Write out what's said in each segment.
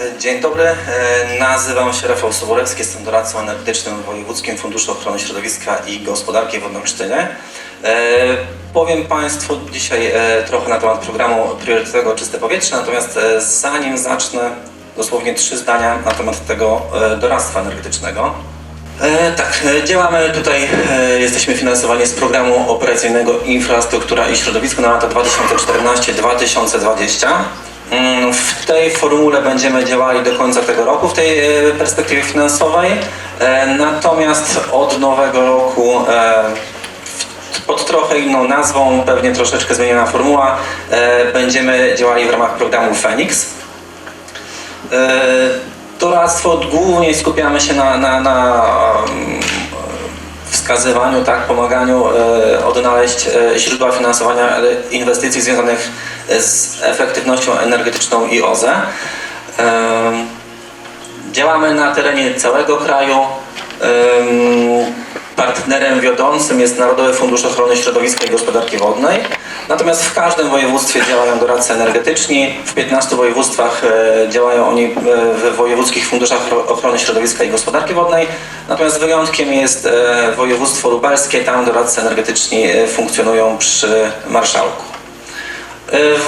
E, Dzień dobry, E, nazywam się Rafał Sobolewski, jestem doradcą energetycznym w Wojewódzkim Funduszu Ochrony Środowiska i Gospodarki w Olsztynie. E, Powiem Państwu dzisiaj trochę na temat programu priorytetowego Czyste Powietrze, natomiast zanim zacznę, dosłownie trzy zdania na temat tego doradztwa energetycznego. Tak, działamy tutaj, jesteśmy finansowani z programu operacyjnego Infrastruktura i Środowisko na lata 2014-2020. Mm, W tej formule będziemy działali do końca tego roku, w tej e, perspektywie finansowej. E, Natomiast od nowego roku e, pod trochę inną nazwą, pewnie troszeczkę zmieniona formuła, będziemy działali w ramach programu. E, Doradztwo głównie skupiamy się na, na, na mm, wskazywaniu, tak, pomaganiu e, odnaleźć e, źródła finansowania e, inwestycji związanych z efektywnością energetyczną i OZE. Działamy na terenie całego kraju. Partnerem wiodącym jest Narodowy Fundusz Ochrony Środowiska i Gospodarki Wodnej. Natomiast w każdym województwie działają doradcy energetyczni. W 15 województwach e, działają oni e, w wojewódzkich funduszach Ro- ochrony środowiska i gospodarki wodnej. Natomiast wyjątkiem jest e, województwo lubelskie. Tam doradcy energetyczni funkcjonują przy marszałku.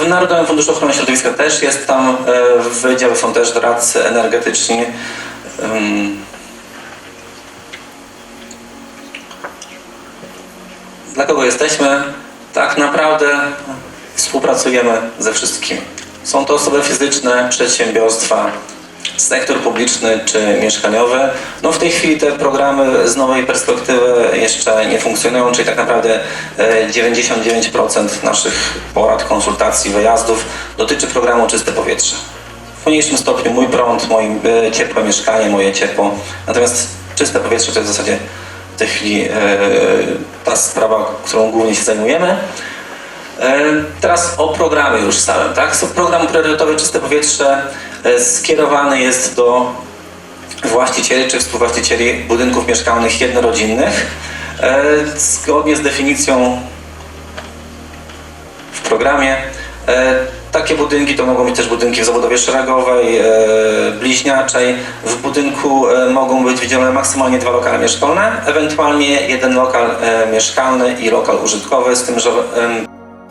W Narodowym Funduszu Ochrony Środowiska też jest tam, w wydziale są też doradcy energetyczni. Dla kogo jesteśmy? Tak naprawdę współpracujemy ze wszystkimi. Są to osoby fizyczne, przedsiębiorstwa, sektor publiczny czy mieszkaniowy. No w tej chwili te programy z nowej perspektywy jeszcze nie funkcjonują, czyli tak naprawdę e, 99% naszych porad, konsultacji, wyjazdów dotyczy programu Czyste Powietrze. W mniejszym stopniu mój prąd, moje e, ciepłe mieszkanie, moje ciepło. Natomiast czyste powietrze to jest w zasadzie w tej chwili e, ta sprawa, którą głównie się zajmujemy. E, Teraz o programie już samym, tak? Program priorytetowy Czyste Powietrze e, skierowany jest do właścicieli czy współwłaścicieli budynków mieszkalnych jednorodzinnych. Zgodnie z definicją w programie. Takie budynki to mogą być też budynki w zabudowie szeregowej, e, bliźniaczej. W budynku e, mogą być wydzielone maksymalnie dwa lokale mieszkalne, ewentualnie jeden lokal e, mieszkalny i lokal użytkowy, z tym, że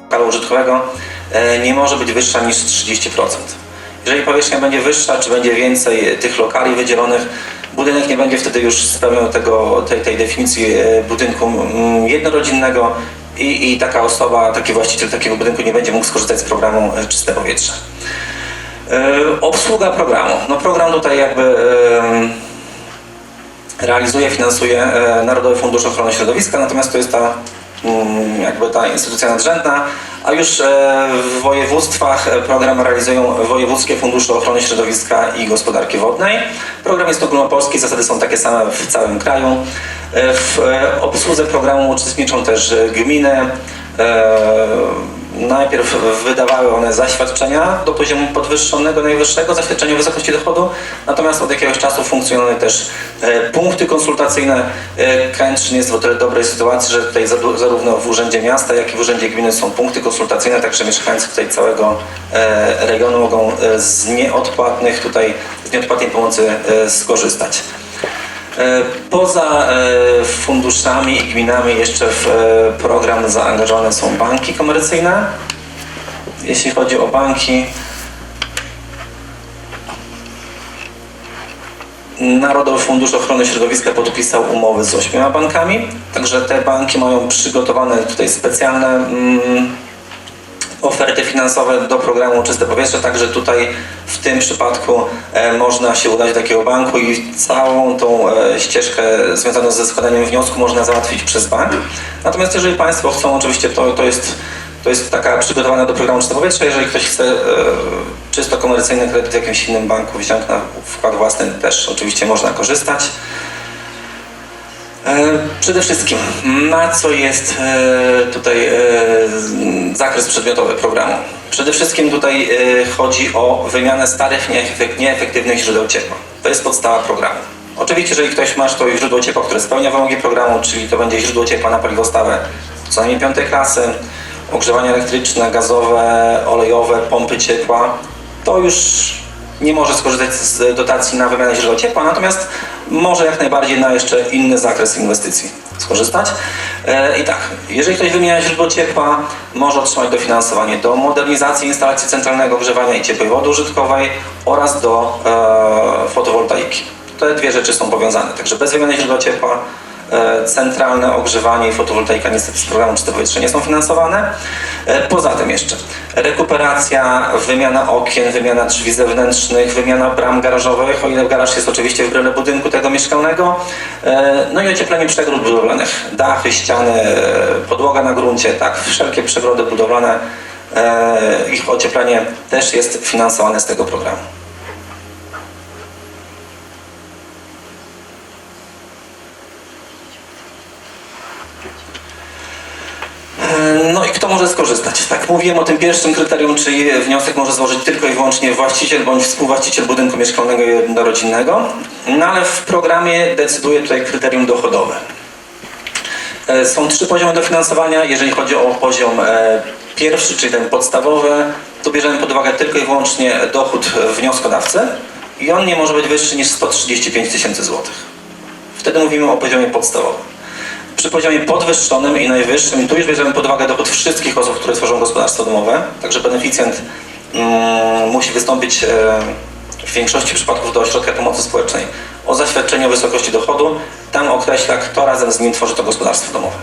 lokalu użytkowego nie może być wyższa niż 30%. Jeżeli powierzchnia będzie wyższa, czy będzie więcej tych lokali wydzielonych, budynek nie będzie wtedy już spełniał tego, tej, tej definicji budynku jednorodzinnego i, i taka osoba, taki właściciel takiego budynku nie będzie mógł skorzystać z programu e, Czyste Powietrze. E, Obsługa programu. No program tutaj jakby realizuje, finansuje e, Narodowy Fundusz Ochrony Środowiska, natomiast to jest ta jakby ta instytucja nadrzędna, a już e, w województwach e, program realizują Wojewódzkie Fundusze Ochrony Środowiska i Gospodarki Wodnej. Program jest ogólnopolski, zasady są takie same w całym kraju. E, W obsłudze programu uczestniczą też gminy. Najpierw wydawały one zaświadczenia do poziomu podwyższonego, najwyższego, zaświadczenie o wysokości dochodu, natomiast od jakiegoś czasu funkcjonują też e, punkty konsultacyjne. E, Kętrzyn jest w o tyle dobrej sytuacji, że tutaj zarówno w Urzędzie Miasta, jak i w Urzędzie Gminy są punkty konsultacyjne, także mieszkańcy tutaj całego e, regionu mogą z nieodpłatnych tutaj, z nieodpłatnej pomocy skorzystać. E, Poza e, funduszami i gminami jeszcze w e, program zaangażowane są banki komercyjne. Jeśli chodzi o banki, Narodowy Fundusz Ochrony Środowiska podpisał umowy z ośmioma bankami, także te banki mają przygotowane tutaj specjalne mm, oferty finansowe do programu Czyste Powietrze, także tutaj w tym przypadku e, można się udać do takiego banku i całą tą e, ścieżkę związaną ze składaniem wniosku można załatwić przez bank. Natomiast jeżeli Państwo chcą, oczywiście to, to jest to jest taka przygotowana do programu Czyste Powietrze. Jeżeli ktoś chce e, czysto komercyjny kredyt w jakimś innym banku wziąć na wkład własny, też oczywiście można korzystać. E, Przede wszystkim, na co jest e, tutaj e, zakres przedmiotowy programu? Przede wszystkim tutaj chodzi o wymianę starych, nieefek- nieefektywnych źródeł ciepła. To jest podstawa programu. Oczywiście, jeżeli ktoś ma to źródło ciepła, które spełnia wymogi programu, czyli to będzie źródło ciepła na paliwo stałe co najmniej piątej klasy, ogrzewanie elektryczne, gazowe, olejowe, pompy ciepła, to już nie może skorzystać z dotacji na wymianę źródeł ciepła, natomiast może jak najbardziej na jeszcze inny zakres inwestycji skorzystać. E, I tak, jeżeli ktoś wymienia źródło ciepła, może otrzymać dofinansowanie do modernizacji instalacji centralnego ogrzewania i ciepłej wody użytkowej oraz do e, fotowoltaiki. Te dwie rzeczy są powiązane, także bez wymiany źródła ciepła centralne ogrzewanie i fotowoltaika niestety z programu Czyste Powietrze nie są finansowane. E, Poza tym jeszcze rekuperacja, wymiana okien, wymiana drzwi zewnętrznych, wymiana bram garażowych, o ile garaż jest oczywiście w budynku tego mieszkalnego, E, no i ocieplenie przegród budowlanych, dachy, ściany, e, podłoga na gruncie, tak, wszelkie przegrody budowlane, e, ich ocieplenie też jest finansowane z tego programu. No i kto może skorzystać? Tak, mówiłem o tym pierwszym kryterium, czyli wniosek może złożyć tylko i wyłącznie właściciel bądź współwłaściciel budynku mieszkalnego jednorodzinnego, no ale w programie decyduje tutaj kryterium dochodowe. E, Są trzy poziomy dofinansowania. Jeżeli chodzi o poziom e, pierwszy, czyli ten podstawowy, to bierzemy pod uwagę tylko i wyłącznie dochód wnioskodawcy i on nie może być wyższy niż 135 tysięcy złotych. Wtedy mówimy o poziomie podstawowym. Przy poziomie podwyższonym i najwyższym, tu już bierzemy pod uwagę dochód wszystkich osób, które tworzą gospodarstwo domowe, także beneficjent mm, musi wystąpić e, w większości przypadków do ośrodka pomocy społecznej o zaświadczenie o wysokości dochodu. Tam określa, kto razem z nim tworzy to gospodarstwo domowe.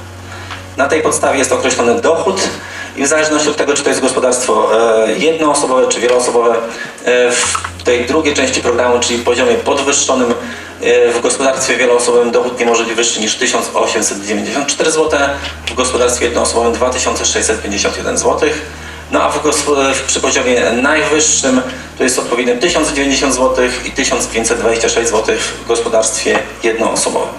Na tej podstawie jest określony dochód i w zależności od tego, czy to jest gospodarstwo e, jednoosobowe czy wieloosobowe, e, w tej drugiej części programu, czyli poziomie podwyższonym w gospodarstwie wieloosobowym dochód nie może być wyższy niż 1894 zł, w gospodarstwie jednoosobowym 2651 zł. No a w, przy poziomie najwyższym to jest odpowiednio 1090 zł i 1526 zł w gospodarstwie jednoosobowym.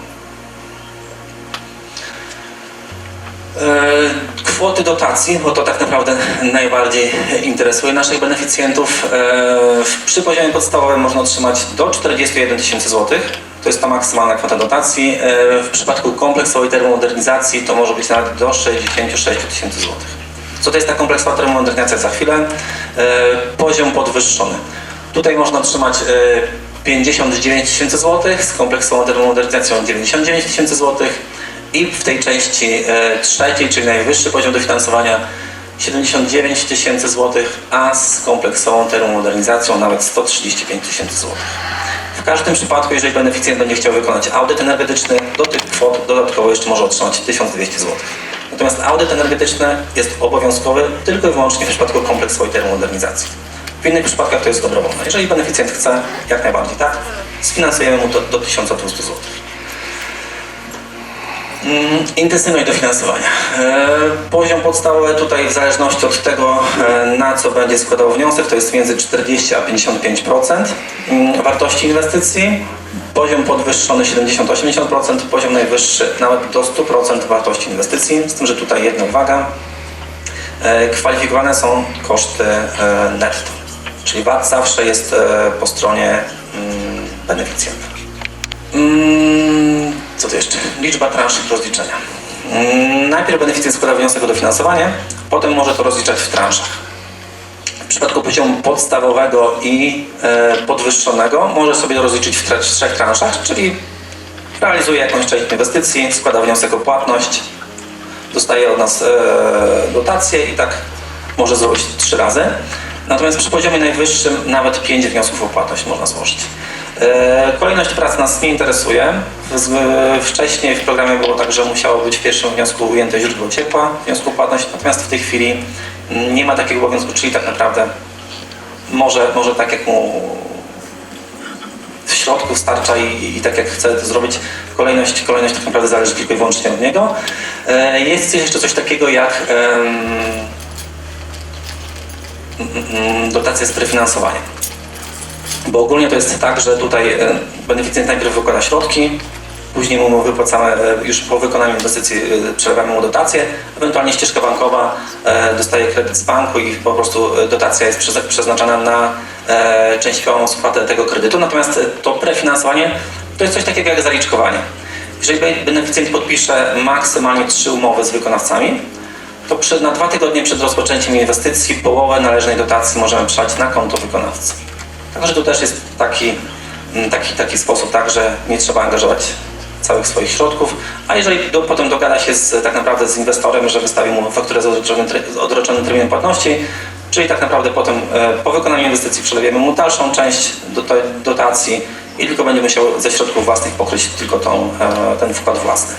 Kwoty dotacji, bo to tak naprawdę najbardziej interesuje naszych beneficjentów. E, Przy poziomie podstawowym można otrzymać do 41 tysięcy złotych. To jest ta maksymalna kwota dotacji. E, W przypadku kompleksowej termomodernizacji to może być nawet do 66 tysięcy złotych. Co to jest ta kompleksowa termomodernizacja za chwilę? E, Poziom podwyższony. Tutaj można otrzymać e, 59 tysięcy złotych, z kompleksową termomodernizacją 99 tysięcy złotych i w tej części e, trzeciej, czyli najwyższy poziom dofinansowania 79 tysięcy złotych, a z kompleksową termomodernizacją nawet 135 tysięcy złotych. W każdym przypadku, jeżeli beneficjent będzie chciał wykonać audyt energetyczny, do tych kwot dodatkowo jeszcze może otrzymać 1200 zł. Natomiast audyt energetyczny jest obowiązkowy tylko i wyłącznie w przypadku kompleksowej termomodernizacji. W innych przypadkach to jest dobrowolne. Jeżeli beneficjent chce, jak najbardziej tak, sfinansujemy mu to do 1200 zł. Mm, Intensywność dofinansowania. E, Poziom podstawowy tutaj w zależności od tego, e, na co będzie składał wniosek, to jest między 40 a 55% mm, wartości inwestycji. Poziom podwyższony 70-80%, poziom najwyższy nawet do 100% wartości inwestycji. Z tym, że tutaj jedna uwaga. E, Kwalifikowane są koszty netto, czyli VAT zawsze jest po stronie mm, beneficjenta. Tu jeszcze? Liczba rozliczenia. Mm, Najpierw beneficjent składa wniosek o dofinansowanie, potem może to rozliczać w transzach. W przypadku poziomu podstawowego i e, podwyższonego może sobie to rozliczyć w trzech transzach, czyli realizuje jakąś część inwestycji, składa wniosek o płatność, dostaje od nas e, dotację i tak może zrobić trzy razy. Natomiast przy poziomie najwyższym nawet pięć wniosków o płatność można złożyć. E, Kolejność prac nas nie interesuje. Wcześniej w programie było tak, że musiało być w pierwszym wniosku ujęte źródło ciepła, w wniosku płatność, natomiast w tej chwili mm, nie ma takiego obowiązku, czyli tak naprawdę może, może tak jak mu środków starcza i, i tak jak chce to zrobić, kolejność, kolejność tak naprawdę zależy tylko i wyłącznie od niego. E, Jest jeszcze coś takiego jak em, mm, dotacja z prefinansowaniem. Bo ogólnie to jest tak, że tutaj e, beneficjent najpierw wykłada środki, później mu wypłacamy, e, już po wykonaniu inwestycji e, przelewamy mu dotację, ewentualnie ścieżka bankowa dostaje kredyt z banku i po prostu dotacja jest przeznaczona na częściową spłatę tego kredytu. Natomiast to prefinansowanie to jest coś takiego jak zaliczkowanie. Jeżeli be- beneficjent podpisze maksymalnie trzy umowy z wykonawcami, to przed, na dwa tygodnie przed rozpoczęciem inwestycji połowę należnej dotacji możemy przać na konto wykonawcy. Także tu też jest taki, mm, taki, taki sposób, tak, że nie trzeba angażować całych swoich środków, a jeżeli do, potem dogada się z, tak naprawdę z inwestorem, że wystawi mu fakturę z odroczonym, z odroczonym terminem płatności, czyli tak naprawdę potem e, po wykonaniu inwestycji przelewiemy mu dalszą część dota- dotacji i tylko będzie musiał ze środków własnych pokryć tylko tą, e, ten wkład własny.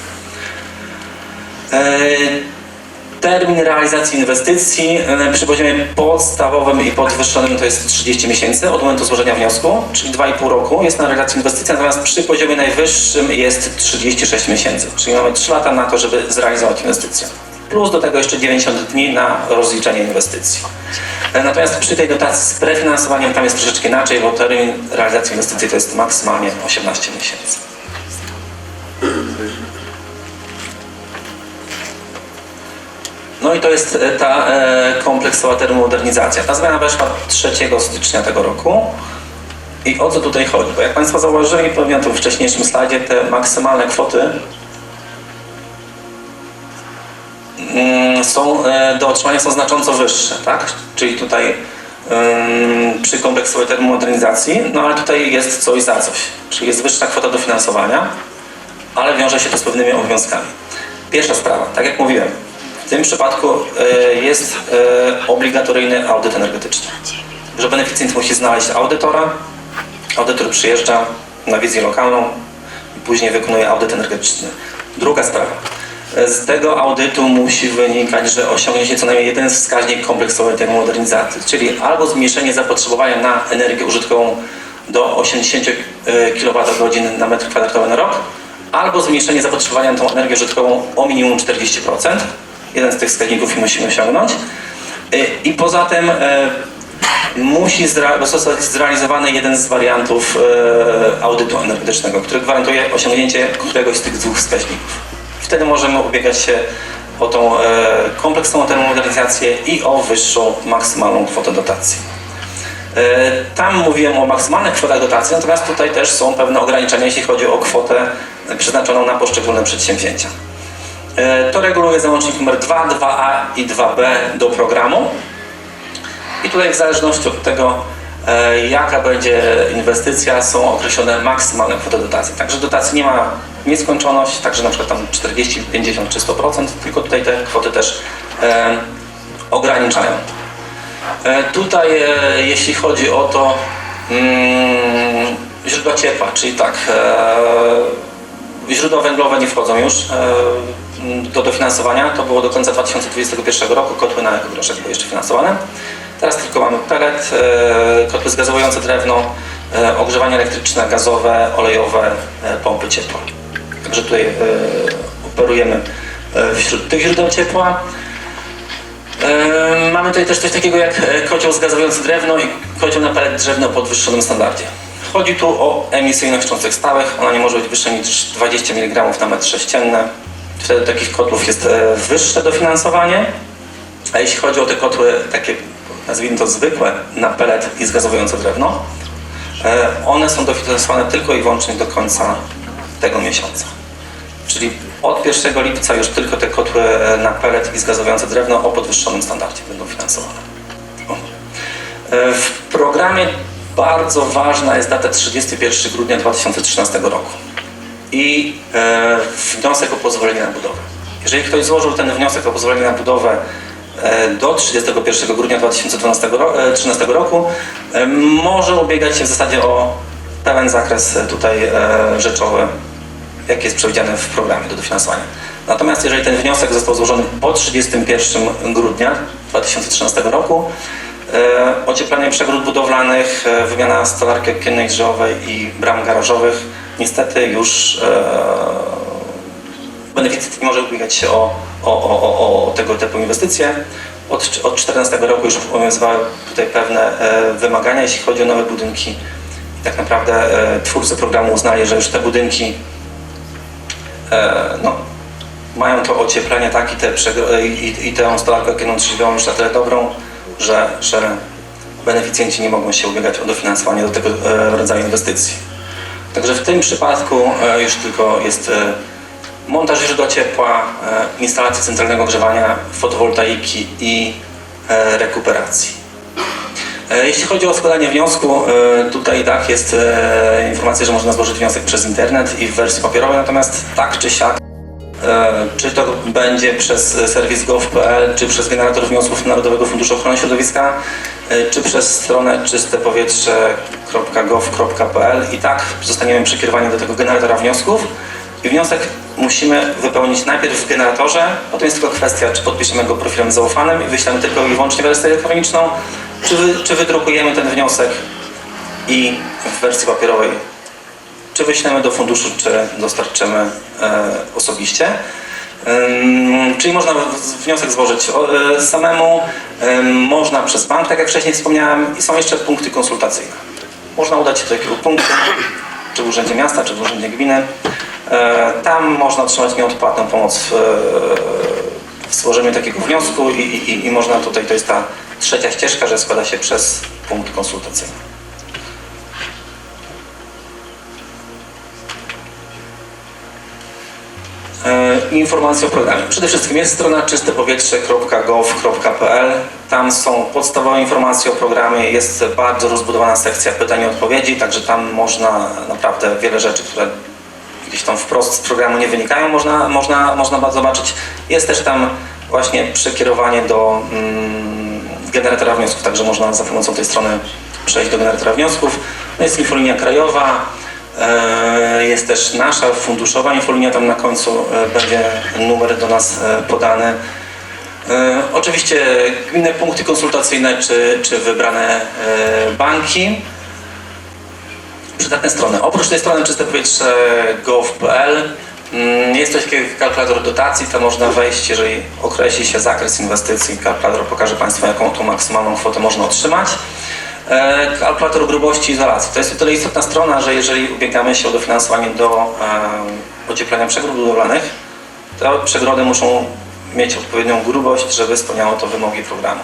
Termin realizacji inwestycji e, przy poziomie podstawowym i podwyższonym to jest 30 miesięcy od momentu złożenia wniosku, czyli 2,5 roku jest na realizację inwestycji, natomiast przy poziomie najwyższym jest 36 miesięcy, czyli mamy 3 lata na to, żeby zrealizować inwestycję. Plus do tego jeszcze 90 dni na rozliczenie inwestycji. E, Natomiast przy tej dotacji z prefinansowaniem tam jest troszeczkę inaczej, bo termin realizacji inwestycji to jest maksymalnie 18 miesięcy. No i to jest e, ta e, kompleksowa termomodernizacja. Ta zmiana weszła 3 stycznia tego roku. I o co tutaj chodzi? Bo jak Państwo zauważyli, pewnie na tym wcześniejszym slajdzie, te maksymalne kwoty mm, są, e, do otrzymania są znacząco wyższe, tak? Czyli tutaj ym, przy kompleksowej termomodernizacji, no ale tutaj jest coś za coś. Czyli jest wyższa kwota dofinansowania, ale wiąże się to z pewnymi obowiązkami. Pierwsza sprawa, tak jak mówiłem, tym przypadku e, jest e, obligatoryjny audyt energetyczny. Że beneficjent musi znaleźć audytora, audytor przyjeżdża na wizję lokalną i później wykonuje audyt energetyczny. Druga sprawa. E, Z tego audytu musi wynikać, że osiągnie się co najmniej jeden wskaźnik kompleksowej termomodernizacji, czyli albo zmniejszenie zapotrzebowania na energię użytkową do 80 kWh na metr kwadratowy na rok, albo zmniejszenie zapotrzebowania na tą energię użytkową o minimum 40%. Jeden z tych wskaźników musimy osiągnąć. Y, I poza tym e, musi zostać zrealizowany jeden z wariantów e, audytu energetycznego, który gwarantuje osiągnięcie któregoś z tych dwóch wskaźników. Wtedy możemy ubiegać się o tą kompleksową termomodernizację i o wyższą maksymalną kwotę dotacji. Tam mówiłem o maksymalnych kwotach dotacji, natomiast tutaj też są pewne ograniczenia, jeśli chodzi o kwotę przeznaczoną na poszczególne przedsięwzięcia. E, To reguluje załącznik numer 2, 2a i 2b do programu. I tutaj w zależności od tego, e, jaka będzie inwestycja, są określone maksymalne kwoty dotacji. Także dotacji nie ma nieskończoność, także na przykład tam 40, 50 czy 100%, tylko tutaj te kwoty też e, ograniczają. E, Tutaj, e, jeśli chodzi o to mm, źródła ciepła, czyli tak, e, źródła węglowe nie wchodzą już e, do dofinansowania. To było do końca 2021 roku. Kotły na ekogroszek były jeszcze finansowane. Teraz tylko mamy pelet, e, kotły zgazowujące drewno, e, ogrzewanie elektryczne, gazowe, olejowe, e, pompy ciepła. Także tutaj operujemy wśród tych źródeł ciepła. Mamy tutaj też coś takiego jak kocioł zgazowujący drewno i kocioł na pelet drzewny o podwyższonym standardzie. Chodzi tu o emisyjność cząstek stałych. Ona nie może być wyższa niż 20 mg na metr sześcienny. Wtedy takich kotłów jest e, wyższe dofinansowanie. A jeśli chodzi o te kotły takie, nazwijmy to zwykłe, na pelet i zgazowujące drewno, e, one są dofinansowane tylko i wyłącznie do końca tego miesiąca. Czyli od 1 lipca już tylko te kotły e, na pelet i zgazowujące drewno o podwyższonym standardzie będą finansowane. W programie bardzo ważna jest data 31 grudnia 2013 roku i e, wniosek o pozwolenie na budowę. Jeżeli ktoś złożył ten wniosek o pozwolenie na budowę e, do 31 grudnia 2013 ro- e, 13 roku, e, może ubiegać się w zasadzie o pełen zakres e, tutaj e, rzeczowy jak jest przewidziane w programie do dofinansowania. Natomiast jeżeli ten wniosek został złożony po 31 grudnia 2013 roku, e, ocieplenie przegród budowlanych, e, wymiana stolarki okiennej drzewowej i bram garażowych, niestety już e, beneficjent nie może ubiegać się o, o, o, o, tego typu inwestycje. Od, od 2014 roku już obowiązywały tutaj pewne e, wymagania, jeśli chodzi o nowe budynki. I tak naprawdę e, twórcy programu uznali, że już te budynki e, no, mają to ocieplenie tak i, te, e, i, i tę stolarkę drzwiową już na tyle dobrą, że, że beneficjenci nie mogą się ubiegać o dofinansowanie do tego e, rodzaju inwestycji. Także w tym przypadku e, już tylko jest e, montaż źródła ciepła, e, instalacji centralnego ogrzewania, fotowoltaiki i rekuperacji. Jeśli chodzi o składanie wniosku, tutaj tak jest informacja, że można złożyć wniosek przez internet i w wersji papierowej, natomiast tak czy siak, czy to będzie przez serwis gov.pl, czy przez generator wniosków Narodowego Funduszu Ochrony Środowiska, e, czy przez stronę czystepowietrze.gov.pl i tak zostaniemy przekierowani do tego generatora wniosków. I wniosek musimy wypełnić najpierw w generatorze, potem jest tylko kwestia, czy podpiszemy go profilem zaufanym i wyślemy tylko i wyłącznie wersję elektroniczną, czy, wy, czy wydrukujemy ten wniosek i w wersji papierowej, czy wyślemy do funduszu, czy dostarczymy e, osobiście. Czyli można wniosek złożyć e, samemu, można przez bank, tak jak wcześniej wspomniałem, i są jeszcze punkty konsultacyjne. Można udać się do takiego punktu, czy w Urzędzie Miasta, czy w Urzędzie Gminy. E, Tam można otrzymać nieodpłatną pomoc w, w złożeniu takiego wniosku i, i, i można tutaj, to jest ta trzecia ścieżka, że składa się przez punkt konsultacyjny. Informacje o programie. Przede wszystkim jest strona czystepowietrze.gov.pl. Tam są podstawowe informacje o programie. Jest bardzo rozbudowana sekcja pytań i odpowiedzi, także tam można naprawdę wiele rzeczy, które gdzieś tam wprost z programu nie wynikają, można, można, można zobaczyć. Jest też tam właśnie przekierowanie do mm, generatora wniosków, także można za pomocą tej strony przejść do generatora wniosków. No jest infolinia krajowa, jest też nasza funduszowa infolinia, tam na końcu e, będzie numer do nas e, podany. E, Oczywiście gminne punkty konsultacyjne czy, czy wybrane e, banki przydatne strony. Oprócz tej strony czyste powietrze gov.pl mm, jest jak kalkulator dotacji, to można wejść, jeżeli określi się zakres inwestycji, kalkulator pokaże Państwu, jaką tą maksymalną kwotę można otrzymać. E, Kalkulator grubości izolacji. To jest o tyle istotna strona, że jeżeli ubiegamy się o dofinansowanie do e, ocieplenia przegród budowlanych, to przegrody muszą mieć odpowiednią grubość, żeby spełniało to wymogi programu.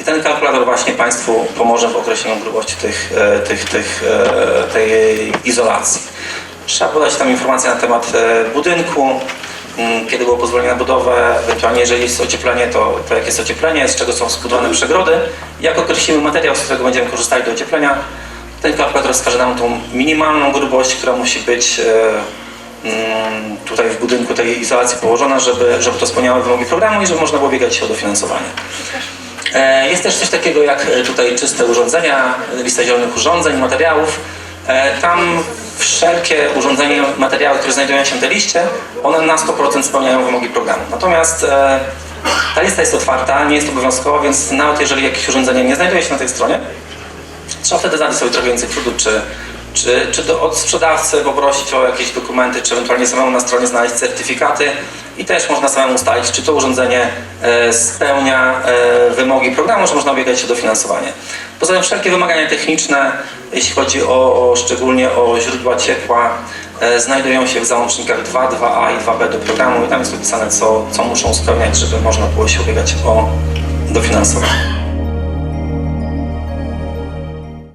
I ten kalkulator właśnie Państwu pomoże w określeniu grubości tych, e, tych, tych, tej izolacji. Trzeba podać tam informacje na temat budynku, kiedy było pozwolenie na budowę, ewentualnie jeżeli jest ocieplenie, to, to jakie jest ocieplenie, z czego są zbudowane przegrody. Jak określimy materiał, z którego będziemy korzystali do ocieplenia, ten kalkulator wskaże nam tą minimalną grubość, która musi być e, mm, tutaj w budynku tej izolacji położona, żeby, żeby to spełniało wymogi programu i żeby można było biegać się o dofinansowanie. E, Jest też coś takiego jak e, tutaj czyste urządzenia, lista zielonych urządzeń, materiałów. Tam wszelkie urządzenia, materiały, które znajdują się w tej liście, one na 100% spełniają wymogi programu. Natomiast e, ta lista jest otwarta, nie jest obowiązkowa, więc nawet jeżeli jakieś urządzenie nie znajduje się na tej stronie, trzeba wtedy znaleźć sobie trochę więcej trudu, czy, czy, czy do, od sprzedawcy poprosić o jakieś dokumenty, czy ewentualnie samemu na stronie znaleźć certyfikaty i też można samemu ustalić, czy to urządzenie e, spełnia e, wymogi programu, że można ubiegać się o dofinansowanie. Poza tym wszelkie wymagania techniczne, jeśli chodzi o, o szczególnie o źródła ciepła, e, znajdują się w załącznikach 2, 2a i 2b do programu i tam jest opisane, co, co muszą spełniać, żeby można było się ubiegać o dofinansowanie.